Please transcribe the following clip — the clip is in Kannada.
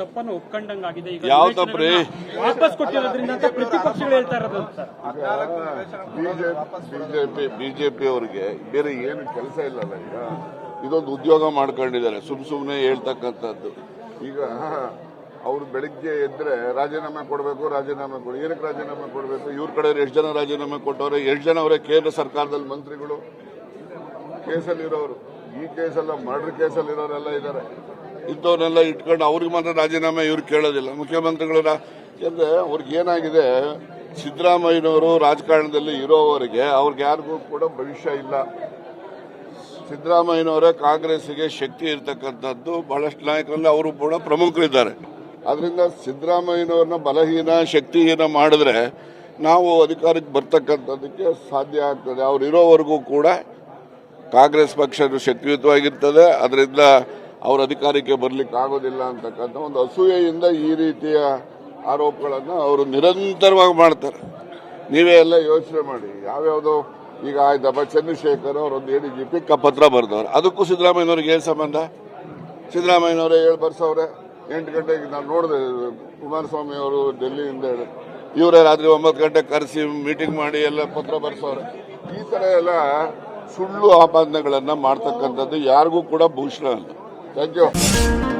ತಪ್ಪನ್ನು ಒಪ್ಕೊಂಡಂಗಾಗಿದೆ. ಈಗ ಯಾವ ತಪ್ಪ್ರಿ? ವಾಪಸ್ ಕೊಟ್ಟಿರೋದ್ರಿಂದ ಅಂತ ಪ್ರತಿಪಕ್ಷಗಳು ಹೇಳ್ತಾ ಇರೋದು ಬಿಜೆಪಿ ಬಿಜೆಪಿ ಅವರಿಗೆ ಬೇರೆ ಏನು ಕೆಲಸ ಇಲ್ಲಲ್ಲ ಈಗ. ಇದೊಂದು ಉದ್ಯೋಗ ಮಾಡ್ಕೊಂಡಿದ್ದಾರೆ. ಸುಮ್ ಸುಮ್ನೆ ಹೇಳ್ತಕ್ಕಂಥದ್ದು. ಈಗ ಅವ್ರು ಬೆಳಿಗ್ಗೆ ಎದ್ರೆ ರಾಜೀನಾಮೆ ಕೊಡಬೇಕು ರಾಜೀನಾಮೆ ಕೊಡಿ. ಏನಕ್ಕೆ ರಾಜೀನಾಮೆ ಕೊಡಬೇಕು? ಇವ್ರ ಕಡೆ ಎಷ್ಟು ಜನ ರಾಜೀನಾಮೆ ಕೊಟ್ಟವ್ರೆ? ಎಷ್ಟು ಜನ ಅವರೇ ಕೇಂದ್ರ ಸರ್ಕಾರದಲ್ಲಿ ಮಂತ್ರಿಗಳು? ಕೇಸಲ್ಲಿರೋರು. ಈ ಕೇಸಲ್ಲ ಮರ್ಡರ್ ಕೇಸಲ್ಲಿರೋರೆಲ್ಲ ಇದ್ದಾರೆ. ಇಂಥವ್ರನ್ನೆಲ್ಲ ಇಟ್ಕೊಂಡು ಅವ್ರಿಗೆ ಮಾತ್ರ ರಾಜೀನಾಮೆ ಇವ್ರು ಕೇಳೋದಿಲ್ಲ. ಮುಖ್ಯಮಂತ್ರಿಗಳನ್ನ ಯಾಕಂದ್ರೆ ಅವ್ರಿಗೆ ಏನಾಗಿದೆ, ಸಿದ್ದರಾಮಯ್ಯನವರು ರಾಜಕಾರಣದಲ್ಲಿ ಇರೋವರೆಗೆ ಅವ್ರಿಗೆ ಯಾರಿಗೂ ಕೂಡ ಭವಿಷ್ಯ ಇಲ್ಲ. ಸಿದ್ದರಾಮಯ್ಯನವರೇ ಕಾಂಗ್ರೆಸ್ಗೆ ಶಕ್ತಿ ಇರತಕ್ಕಂಥದ್ದು ಬಹಳಷ್ಟು ನಾಯಕರಲ್ಲಿ ಅವರು ಕೂಡ ಪ್ರಮುಖರಿದ್ದಾರೆ. ಅದರಿಂದ ಸಿದ್ದರಾಮಯ್ಯನವ್ರನ್ನ ಬಲಹೀನ, ಶಕ್ತಿಹೀನ ಮಾಡಿದ್ರೆ ನಾವು ಅಧಿಕಾರಕ್ಕೆ ಬರ್ತಕ್ಕಂಥದ್ದಕ್ಕೆ ಸಾಧ್ಯ ಆಗ್ತದೆ. ಅವ್ರು ಇರೋವರೆಗೂ ಕೂಡ ಕಾಂಗ್ರೆಸ್ ಪಕ್ಷ ಶಕ್ತಿಯುತವಾಗಿರ್ತದೆ. ಅದರಿಂದ ಅವ್ರ ಅಧಿಕಾರಕ್ಕೆ ಬರ್ಲಿಕ್ಕೆ ಆಗೋದಿಲ್ಲ ಅಂತಕ್ಕಂಥ ಒಂದು ಅಸೂಯೆಯಿಂದ ಈ ರೀತಿಯ ಆರೋಪಗಳನ್ನು ಅವರು ನಿರಂತರವಾಗಿ ಮಾಡ್ತಾರೆ. ನೀವೇ ಎಲ್ಲ ಯೋಚನೆ ಮಾಡಿ. ಯಾವ್ಯಾವುದೋ ಈಗ ಆಯ್ತಪ್ಪ ಚಂದ್ರಶೇಖರ್ ಅವರೊಂದು ಎ ಡಿ ಜಿ ಪಿ ಪತ್ರ ಬರೆದವ್ರು. ಅದಕ್ಕೂ ಸಿದ್ದರಾಮಯ್ಯನವ್ರಿಗೆ ಏನು ಸಂಬಂಧ? ಸಿದ್ದರಾಮಯ್ಯನವರೇ ಹೇಳಿ ಬರ್ಸವ್ರೆ. ಎಂಟು ಗಂಟೆಗೆ ನಾನು ನೋಡಿದೆ, ಕುಮಾರಸ್ವಾಮಿ ಅವರು ಡೆಲ್ಲಿಯಿಂದ ಇವರೇ ರಾತ್ರಿ ಒಂಬತ್ತು ಗಂಟೆಗೆ ಕರೆಸಿ ಮೀಟಿಂಗ್ ಮಾಡಿ ಎಲ್ಲ ಪತ್ರ ಬರ್ಸವ್ರೆ. ಈ ಥರ ಎಲ್ಲ ಸುಳ್ಳು ಆಪಾದನೆಗಳನ್ನು ಮಾಡ್ತಕ್ಕಂಥದ್ದು ಯಾರಿಗೂ ಕೂಡ ಭೂಷಣ ಅಲ್ಲ. Thank you.